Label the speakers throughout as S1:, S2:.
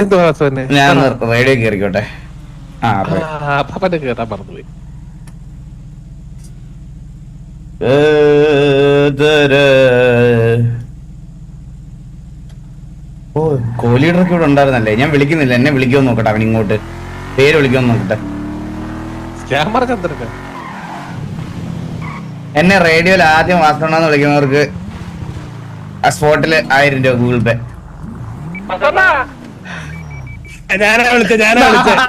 S1: വാസുവിനെ
S2: ഞാൻ റേഡിയോ കേറിക്കോട്ടെ
S1: പപ്പന്റെ കേട്ടാൻ മറന്നുപോയി.
S2: ഓ ഇവിടെ ഉണ്ടായിരുന്നല്ലേ? ഞാൻ വിളിക്കുന്നില്ല. എന്നെ വിളിക്കുമെന്ന് നോക്കട്ടെ അവൻ ഇങ്ങോട്ട്. പേര് വിളിക്കുമെന്ന് നോക്കട്ടെ. എന്നെ റേഡിയോയിൽ ആദ്യം വാസ്തവണെന്ന് വിളിക്കുന്നവർക്ക് ആ സ്പോട്ടിൽ ആയിരം രൂപ ഗൂഗിൾ പേ.
S3: ഞാനാ വിളിച്ചത് ഞാനാ വിളിച്ചത്.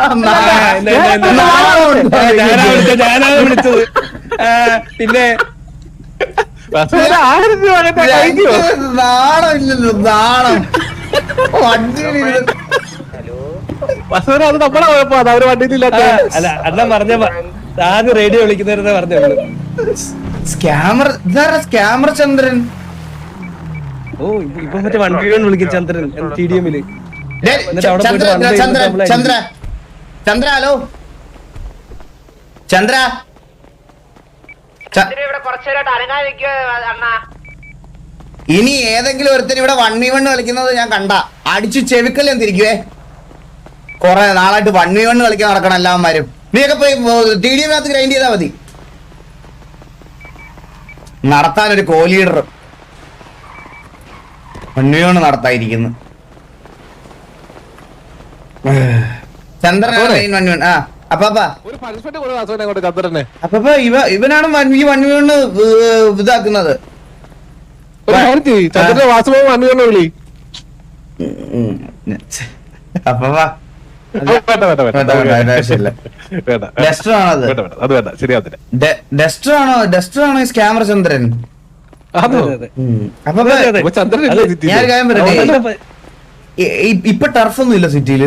S3: ഞാനാ വിളിച്ചത്. ഞാനാ വിളിച്ചത്. പിന്നെ
S2: നാണമില്ലല്ലോ നാണം
S1: അത് നമ്മളെ കുഴപ്പമാണ് അവർ വണ്ടിയിലില്ലാത്ത
S3: അല്ല അണ്ണ പറഞ്ഞ ആദ്യം റേഡിയോ വിളിക്കുന്നവരെന്നെ പറഞ്ഞോളൂ
S2: സ്കാമർ ഇതാരാ സ്കാമർ ചന്ദ്രൻ?
S3: ഓ ഇപ്പൊ- മറ്റേ വൺ വി വിളിക്കും ചന്ദ്രൻ ടി ഡി എമ്മിൽ.
S2: ചന്ദ്ര ചന്ദ്ര ചന്ദ്ര. ചന്ദ്ര ഹലോ? ചന്ദ്ര? ഇനി ഏതെങ്കിലും ഒരുത്തൻ ഇവിടെ വൺ വി വൺ കളിക്കുന്നത് ഞാൻ കണ്ട. അടിച്ചു ചെവിക്കല്ലേ തിരിക്കുവേ കൊറേ നാളായിട്ട് വൺ വി വൺ കളിക്കാൻ നടക്കണം എല്ലാവന്മാരും. നീയൊക്കെ പോയി ടി ഡി എമ്മിനകത്ത് ഗ്രൈൻഡ് ചെയ്താൽ മതി നടത്താൻ ഒരു co leader one v one നടത്തായിരിക്കുന്നു Chandran ആ അപ്പാപ്പാ ഇവ ഇവനാണ് ഈ വൺ വി ഇതാക്കുന്നത് ഡസ്റ്റർ ആണോ ഡസ്റ്റർ ആണോ ഈ സ്കാമർ ചന്ദ്രൻ?
S1: അതെ,
S3: അതെ.
S2: അപ്പൊ? ഞാൻ കാര്യം പറയട്ടെ. ഇപ്പൊ ടർഫൊന്നും ഇല്ല സിറ്റിയിൽ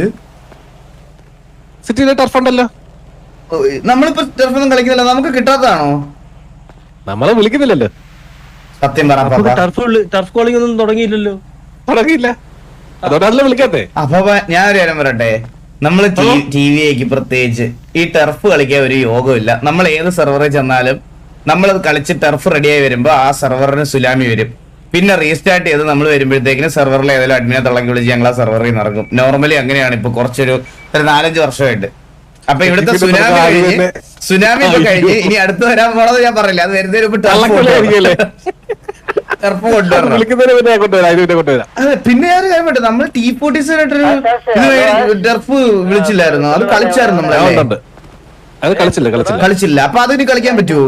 S1: സിറ്റിയിലെ ടർഫ് ഉണ്ടല്ലോ.
S2: നമ്മളിപ്പോ ടർഫ് ഒന്നും കളിക്കുന്നില്ല. നമുക്ക് കിട്ടാത്തതാണോ?
S1: നമ്മളെ വിളിക്കുന്നില്ലല്ലോ.
S2: സത്യം പറ
S3: അപ്പൊ ടർഫ് ടർഫ് കോളിംഗ് ഒന്നും തുടങ്ങിയില്ലല്ലോ.
S1: തുടങ്ങിയില്ല. അതുകൊണ്ടാണല്ലോ വിളിക്കാത്തെ?
S2: അപ്പാപ്പ ഞാൻ ഒരു കാര്യം പറയട്ടെ. നമ്മൾ ടി വിക്ക് പ്രത്യേകിച്ച് ഈ ടർഫ് കളിക്കാൻ ഒരു യോഗമില്ല. നമ്മൾ ഏത് സെർവറിൽ ചെന്നാലും നമ്മൾ കളിച്ച് ടർഫ് റെഡിയായി വരുമ്പോ ആ സെർവറിന് സുലാമി വരും. പിന്നെ റീസ്റ്റാർട്ട് ചെയ്ത് നമ്മൾ വരുമ്പോഴത്തേക്കിന് സെർവറിൽ ഏതെങ്കിലും അഡ്മിനെ തിളക്കി വിളിച്ച് ഞങ്ങൾ ആ സെർവറിൽ നിന്ന് ഇറങ്ങും. നോർമലി അങ്ങനെയാണ് ഇപ്പൊ കുറച്ചൊരു ഒരു നാലഞ്ച് വർഷമായിട്ട്. അപ്പൊ ഇവിടുത്തെ സുനാമി കഴിഞ്ഞ് സുനാമി ഇപ്പൊ കഴിഞ്ഞ് ഇനി അടുത്ത് വരാൻ പോണത് ഞാൻ പറയില്ല അത് വരുന്നതിന് മുമ്പ്
S1: പിന്നെ
S2: കാര്യം പറ്റും നമ്മൾ ടീ ഫോർട്ടീസിനായിട്ടൊരു ടെർഫ് വിളിച്ചില്ലായിരുന്നു. അത് കളിച്ചായിരുന്നു
S1: നമ്മളെ. അത് കളിച്ചില്ല കളിച്ചില്ല.
S2: കളിച്ചില്ല. അപ്പൊ അതിന് കളിക്കാൻ പറ്റുമോ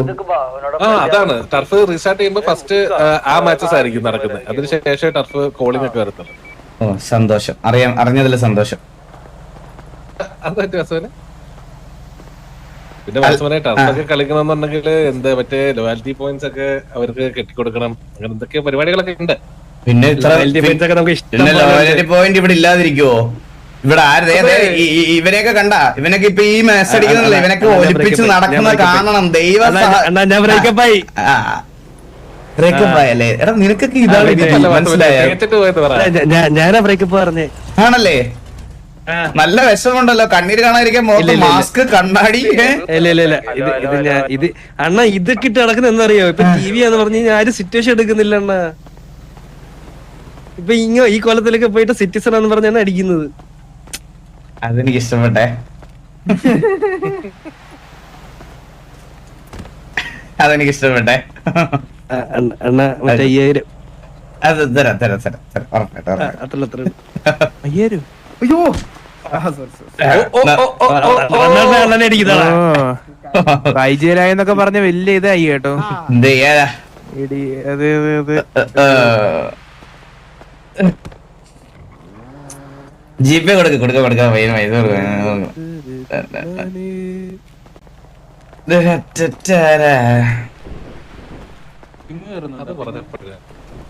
S1: ആ അതാണ്. ടർഫ് റീസ്റ്റാർട്ട് ചെയ്യുമ്പോൾ ഫസ്റ്റ് ആ മാച്ചസ് ആയിരിക്കും നടക്കുന്നത്. അതിനുശേഷം ടർഫ് കോളിംഗ് ഒക്കെ വരുത്തുള്ളൂ.
S2: ഓ സന്തോഷം. അറിയാം അറിഞ്ഞതിൽ സന്തോഷം.
S1: പിന്നെ ബാറ്റ്സ്മാനെ ടർഫ് ഒക്കെ കളിക്കണമെന്നുണ്ടെങ്കിൽ എന്താ മറ്റേ ലോയാലിറ്റി പോയിന്റ്സ് ഒക്കെ അവർക്ക് കെട്ടിക്കൊടുക്കണം. അങ്ങനെ എന്തൊക്കെ പരിപാടികളൊക്കെ ഉണ്ട്.
S2: പിന്നെ. ലോയലിറ്റി പോയിന്റ് ഇവിടെ ഇല്ലാതിരിക്കുവോ? ഇവിടെ ആര് ഇവരെയൊക്കെ കണ്ട? ഇവനൊക്കെ ഇപ്പൊ ഈ മെസ്സ് അടിക്കുന്നില്ല ഇവനൊക്കെ ഒലിപ്പിച്ച്. നടക്കുന്ന
S3: ഞാൻ breakup ആയി.
S2: കാണണം. ദൈവ. ബ്രേക്കപ്പ് എടാ നിനക്കൊക്കെ ഇതാണ് മനസ്സിലായ?
S3: അല്ല, ബ്രേക്കപ്പ് പറഞ്ഞേ.
S2: ആണല്ലേ? നല്ല വിഷമുണ്ടല്ലോ കണ്ണീര് കാണാതിരിക്കാൻ മുഖത്ത്. മാസ്ക് കണ്ണാടി
S3: ഇല്ല ഇല്ല ഇല്ല ഇത് ഇത് ഞാൻ ഇത് അണ്ണ ഇതൊക്കെ ഇട്ട് നടക്കുന്ന എന്നറിയോ ഇപ്പൊ ടി വി ആന്ന് പറഞ്ഞു ഞാൻ ആരും സിറ്റുവേഷൻ എടുക്കുന്നില്ല അണ്ണ. ഇപ്പൊ ഇങ്ങോ ഈ കൊലത്തിലൊക്കെ പോയിട്ട് സിറ്റിസൺ ആന്ന് പറഞ്ഞാണ് അടിക്കുന്നത്.
S2: അതെനിക്ക് ഇഷ്ടപ്പെട്ടെ അതെനിക്ക് ഇഷ്ടപ്പെട്ടെ
S3: അയ്യായിരം.
S2: അത് തരാം തരാം തരാം തരാം. ഉറപ്പായിട്ടും,
S3: ആ,
S2: ഉറപ്പായിട്ടും.
S3: അത്ര അത്ര അയ്യായിരം?
S2: അയ്യോ!
S4: വൈജയലായെന്നൊക്കെ പറഞ്ഞ വലിയ ഇതായി കേട്ടോ.
S2: എന്ത് ചെയ്യാനാ?
S4: ഇടി അത് അത് അത്
S2: ജി പേ കൊടുക്ക കൊടുക്ക. കൊടുക്ക പയ്യന് പൈസ കൊടുക്ക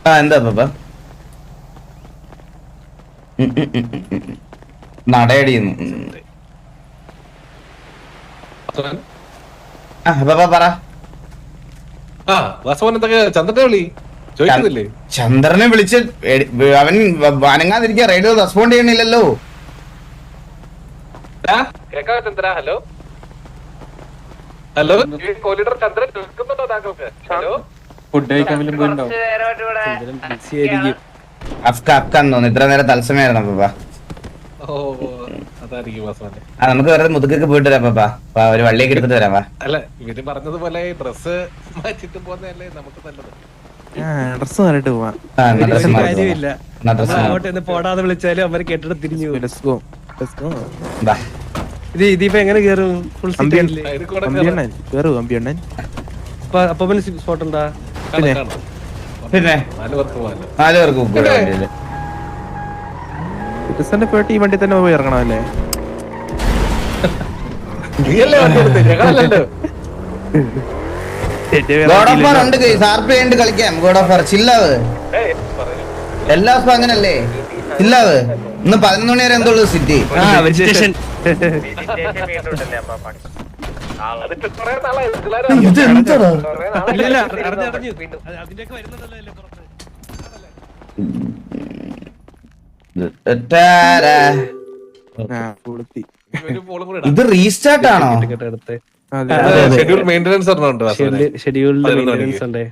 S2: ആ എന്താ പപ്പ? നടയടിയുന്നു? ആ പപ്പ പറ.
S1: ആ വാസവൻ എന്തൊക്കെ? ചന്ദ്രന്റെ വിളി
S2: ചന്ദ്രനെ വിളിച്ച് അവൻ അനങ്ങാതിരിക്കാൻ റേഡിയോ റെസ്പോണ്ട് ചെയ്യണില്ലല്ലോ.
S1: കേക്കാവോ Chandra? Hello? Hello? Co leader Chandran കേൾക്കുന്നുണ്ടോ താങ്കൾക്ക്? ഹലോ?
S2: അഫ്ക അഫ്ക തോന്നുന്നു. ഇത്ര നേരം തത്സമയായിരുന്നു ആ നമുക്ക് വേറെ മുതുക്കൊക്കെ പോയിട്ട് വരാം പാപ്പാ വാ, ഒരു വള്ളിയൊക്കെ എടുത്തിട്ട് വരാം വാ.
S1: അല്ല ഇവർ പറഞ്ഞതുപോലെ ഡ്രസ് മാറ്റിട്ട് പോകുന്നതല്ലേ നമുക്ക് നല്ലത്.
S4: ഡ്രസ് മാറിയിട്ട് പോവാം.
S3: കാര്യമില്ല. അങ്ങോട്ട് എന്ന് പോടാതെ വിളിച്ചാലും അവർ കെട്ടിടം തിരിഞ്ഞു പോകും.
S4: Let's go. Let's go.
S2: വാ.
S3: ഇത് ഇതിപ്പോ എങ്ങനെ കേറും? ഫുൾ
S4: കേറു. അമ്പിയണ്ണൻ
S3: അപ്പൊ സ്പോട്ട് ഉണ്ടാ
S1: പിന്നെ.
S2: പിന്നെ?
S1: നാല് പേർക്ക്?
S4: സിറ്റിസന്റെ പോയിട്ട് ഈ വണ്ടി തന്നെ പോയി ഇറങ്ങണമല്ലേ?
S1: നീയല്ലേ വണ്ടി എടുത്തേ, ഞങ്ങളല്ലല്ലോ.
S2: ഗോഡ് ഓഫ് വാർ ഉണ്ട് guys. ആർപ്പ് കഴിഞ്ഞിട്ട് കളിക്കാം ഗോഡ് ഓഫ് വാർ ചില്ലാവ് എല്ലാ ദിവസവും അങ്ങനല്ലേ? ചില്ലാവ് ഇന്ന് പതിനൊന്ന് മണി വരെ എന്തോളൂ സിറ്റി. ഇത് റീസ്റ്റാർട്ട് ആണോ?
S1: ഷെഡ്യൂൾ
S3: ഷെഡ്യൂളിൽ
S1: ഉണ്ട്
S3: മെയിന്റെനൻസ് ഉണ്ടേ.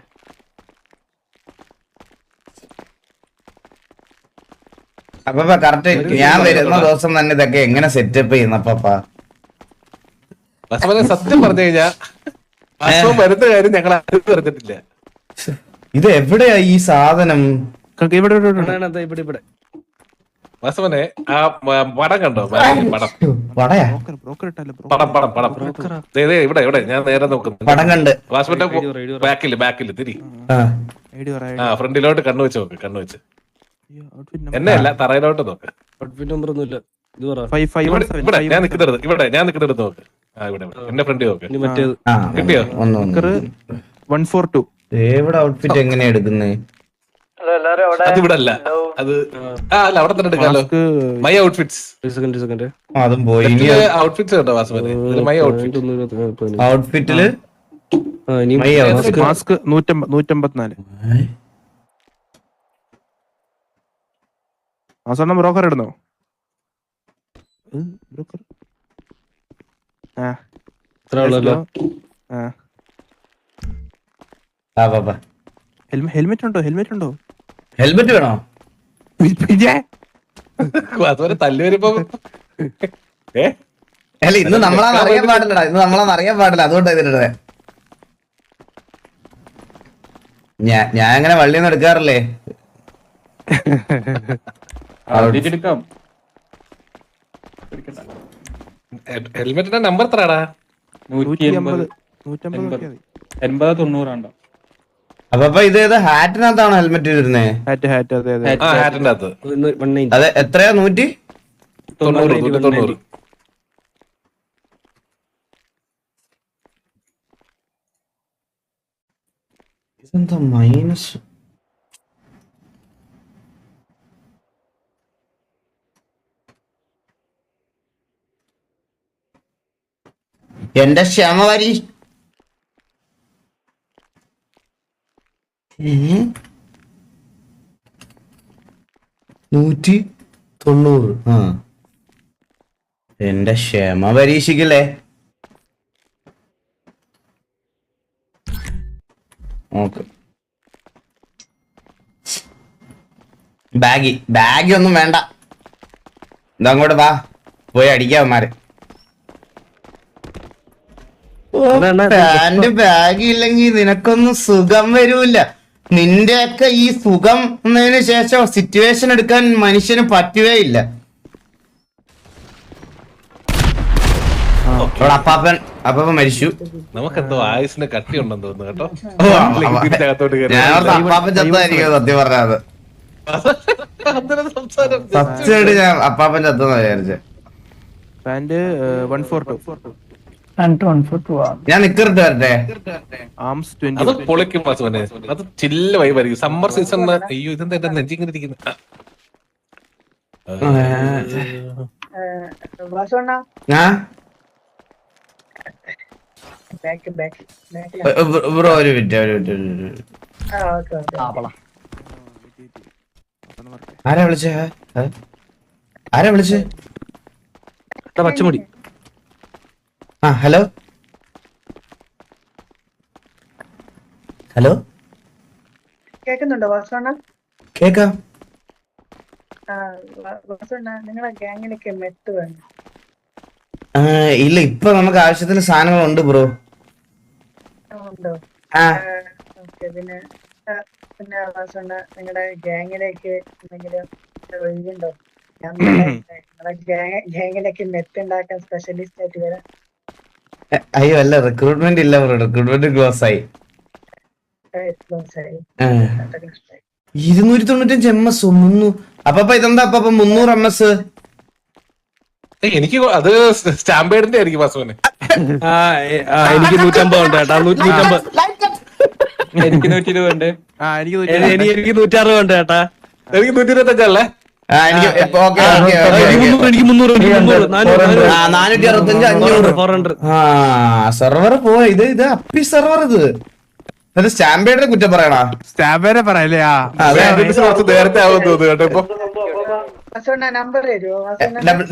S2: അപ്പൊ കറക്റ്റ് ഞാൻ വരുന്ന ദിവസം തന്നെ ഇതൊക്കെ എങ്ങനെ സെറ്റപ്പ് ചെയ്യുന്നപ്പാ
S1: സത്യം പറഞ്ഞു കഴിഞ്ഞാ വരുന്ന കാര്യം ഞങ്ങൾ ആരും പറഞ്ഞിട്ടില്ല.
S2: ഇത് എവിടെയാ ഈ സാധനം?
S4: ഇവിടെ ഇവിടെ, ഇവിടെ, ഇവിടെ.
S3: അതാണ് അത് ഇവിടെ ഇവിടെ
S1: വാസവനെ ആ പടം കണ്ടോ? പടം
S2: പടയാ
S1: പടം പടം പടം ദേ, ദേ, ഇവിടെ ഇവിടെ ഞാൻ നേരെ നോക്കുന്നു.
S2: പടം കണ്ട്.
S1: വാസവന്റെ. ബാക്കിൽ ബാക്കിൽ തിരി.
S2: ആ.
S4: ഐഡി പറ
S1: ആ ഫ്രണ്ടിലോട്ട് കണ്ണു വെച്ച് നോക്ക് കണ്ണു വെച്ച്. എന്നെ അല്ല തറയിലോട്ട് നോക്ക്.
S3: ഔട്ട്ഫിറ്റ് നമ്പർ ഒന്നുമില്ല. ഇത് പറ.
S4: ഫൈവ് ഫൈവ്
S1: ഇവിടെ ഞാൻ നിക്കുന്നിടത്ത് ഇവിടെ ഞാൻ നിക്കുന്നിടത്ത് നോക്ക്. ആ ഇവിടെ. എന്റെ ഫ്രണ്ട് നോക്ക്. കിട്ടിയോ?
S2: ഒന്ന് ഒന്ന്.
S4: വൺ ഫോർ ടു
S2: എവിടെ ഔട്ട്ഫിറ്റ് എങ്ങനെയാ എടുക്കുന്നത്
S1: അത് ഇവിടെ അല്ല അത് ആ അല്ല അവിടെ തന്നെ എടുക്കാലോ മൈ ഔട്ട്ഫിറ്റ്സ്
S3: സെക്കൻഡ് സെക്കൻഡ്
S2: അതും പോയി. ഇനി
S1: ഔട്ട്ഫിറ്റ്സ് കേട്ടോ വാസവനെ ഇത് മൈ ഔട്ട്ഫിറ്റ്
S2: ഔട്ട്ഫിറ്റിൽ
S3: ആ ഇനി
S2: My
S4: മാസ്ക് നൂറ്റമ്പ നൂറ്റമ്പത്തിനാല്. സ്വർണം ബ്രോക്കർ ഇടുന്നോ? ബ്രോക്കർ. ആ.
S3: ഇത്ര ഉള്ളല്ലോ
S4: ആ. ഹെൽമെറ്റ് ഉണ്ടോ ഹെൽമെറ്റ് ഉണ്ടോ
S2: ഹെൽമെറ്റ് വേണോ?
S4: പിന്നെ
S1: അതുപോലെ തല്ലു വരുമ്പോ. ഏ?
S2: അല്ല ഇന്ന് നമ്മളാന്ന് അറിയാൻ പാടില്ലടാ. ഇന്ന് നമ്മളാന്ന് അറിയാൻ പാടില്ല. അതുകൊണ്ടാ ഇതിന്റെ ഞാൻ ഞാൻ അങ്ങനെ വള്ളിയൊന്നും എടുക്കാറില്ലേ?
S5: എടുക്കാം.
S1: ഹെൽമെറ്റിന്റെ നമ്പർ എത്രടാ
S5: നൂറ്റി എൺപത്. എൺപത് തൊണ്ണൂറാണ്ടോ?
S2: അപ്പൊ അപ്പൊ ഇത് ഏത്? ഹാറ്റിനകത്താണ് ഹെൽമെറ്റ് ഇരുന്നേ
S4: ഹാറ്റ് ഹാറ്റ് അതെ അതെ.
S1: ആ ഹാറ്റിന്റെ അകത്ത്.
S3: വൺ നയന്റി
S2: അത് എത്രയാ? നൂറ്റി?
S1: തൊണ്ണൂറ് നൂറ്റി തൊണ്ണൂറ്.
S2: ഇതെന്താ മൈനസ് എന്റെ ക്ഷമ വരി നൂറ്റി തൊണ്ണൂറ്. ആ. എന്റെ ക്ഷമ പരീക്ഷിക്കില്ലേ? ഓക്കെ ബാഗി ബാഗി ഒന്നും വേണ്ട. ഇതങ്ങോട്ട് വാ. പോയി അടിക്കാവന്മാര് ബാഗ് ഇല്ലെങ്കിൽ നിനക്കൊന്നും സുഖം വരൂല. നിന്റെയൊക്കെ ഈ സുഖം എന്നതിന് ശേഷം സിറ്റുവേഷൻ എടുക്കാൻ മനുഷ്യന് പറ്റുകേ ഇല്ല. ഇവിടെ അപ്പാപ്പൻ അപ്പാപ്പൻ മരിച്ചു.
S1: നമുക്കെന്തോ ആയുസിന് കട്ടി ഉണ്ടെന്ന് തോന്നുന്നു കേട്ടോ.
S2: അപ്പാപ്പൻ ചത്തായിരിക്കും സത്യം പറഞ്ഞത് സത്യമായിട്ട് ഞാൻ അപ്പാപ്പൻ ചത്തെന്ന് വിചാരിച്ചേ.
S4: പാന്റ് വൺ ഫോർ ടു
S2: ഞാൻ നിക്കറിട്ട് വരട്ടെ.
S4: ആംസ്
S1: അത് പൊളിക്കും വാസുവനെ അത് ചില്ല സമ്മർ സീസണിന് അയ്യോ ഇതെന്താ എന്റെ നെഞ്ചിങ്ങനെ ഇരിക്കുന്നു?
S6: വാസുണ്ണ
S2: ആ
S6: ബാക്ക് ബാക്ക് ബാക്ക്
S2: ബ്രോ ഒരു മിനിറ്റ് ഒരു മിനിറ്റ് ആരാ വിളിച്ചേ? ആരാ വിളിച്ചേ?
S3: പച്ചമുടി.
S2: ആ ഹലോ? ഹലോ?
S6: കേൾക്കുന്നുണ്ടോ വാസുണ്ണ
S2: കേക്കാം.
S6: നിങ്ങളെ ഗാങ്ങിനൊക്കെ മെത്ത് വേണം.
S2: ആ, ഇല്ല ഇപ്പൊ നമുക്ക് ആവശ്യത്തിന് സാധനങ്ങളുണ്ട് ബ്രോ.
S6: ഉണ്ടോ?
S2: ആ.
S6: ഓക്കെ പിന്നെ പിന്നെ നിങ്ങളുടെ ഗ്യാങ്ങിലേക്ക് എന്തെങ്കിലും ഒഴിവുണ്ടോ? മെത്ത് ഉണ്ടാക്കാൻ സ്പെഷ്യലിസ്റ്റ് ആയിട്ട് വരാം.
S2: അയ്യോ അല്ല റിക്രൂട്ട്മെന്റ് ഇല്ല ബ്രോ റിക്രൂട്ട്മെന്റ് ക്ലോസ് ആയി. ഇരുന്നൂറ്റി തൊണ്ണൂറ്റഞ്ച് എം എസ് മുന്നൂ. അപ്പൊ ഇതെന്താ? അപ്പൊ മുന്നൂറ് എം എസ്
S1: എനിക്ക് അത് സ്റ്റാമ്പേഡിന്റെ ആയിരിക്കും വാസുവിന്
S3: എനിക്ക് നൂറ്റമ്പത് ഉണ്ട് ചേട്ടാ നൂറ്റി നൂറ്റമ്പത്.
S5: എനിക്ക് നൂറ്റി ഇരുപത് ഉണ്ട്
S4: എനിക്ക്
S3: നൂറ്ററുപത് ഉണ്ട് ചേട്ടാ
S1: എനിക്ക് നൂറ്റി ഇരുപത്തഞ്ചല്ലേ
S2: സെർവർ പോയ. ഇത് ഇത് അപ്പി സെർവർ ഇത്. അത് സ്റ്റാമ്പേഡിനെ കുറ്റം പറയണോ?
S4: സ്റ്റാമ്പേരെ പറയല്ലേ?
S1: നേരത്തെ ആവും തോന്നുന്നു കേട്ടോ ഇപ്പൊ.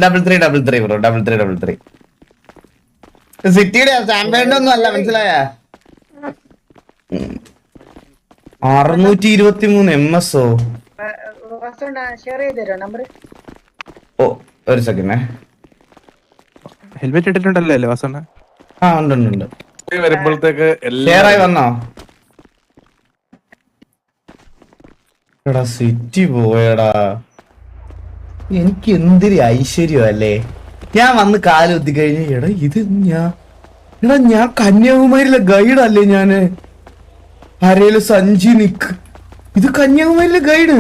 S2: Double three double three bro double three double three സിറ്റിയുടെ സ്റ്റാമ്പേഡിന്റെ ഒന്നും അല്ല മനസ്സിലായ? അറുന്നൂറ്റി ഇരുപത്തി മൂന്ന് എം എസ് ഒ ഓ ഒരു സെക്കൻഡ്
S4: ഹെൽമെറ്റ് ഇട്ടിട്ടുണ്ടല്ലോ അല്ലേ വാസണ്ണ?
S2: ആ ഉണ്ട് ഉണ്ട് ഉണ്ട്.
S1: വരുമ്പോഴത്തേക്ക്
S2: ഷെയർ ആയി വന്നോ? എടാ സിറ്റി പോയടാ. എനിക്ക് എന്തിരി ഐശ്വര്യം അല്ലേ? ഞാൻ വന്ന് കാലുത്തി കഴിഞ്ഞ എടാ ഇത് ഞാൻ എടാ ഞാൻ കന്യാകുമാരിയിലെ ഗൈഡ് അല്ലേ ഞാൻ? ആരേലും സഞ്ചി നിക്ക്. ഇത് കന്യാകുമാരിയിലെ ഗൈഡ്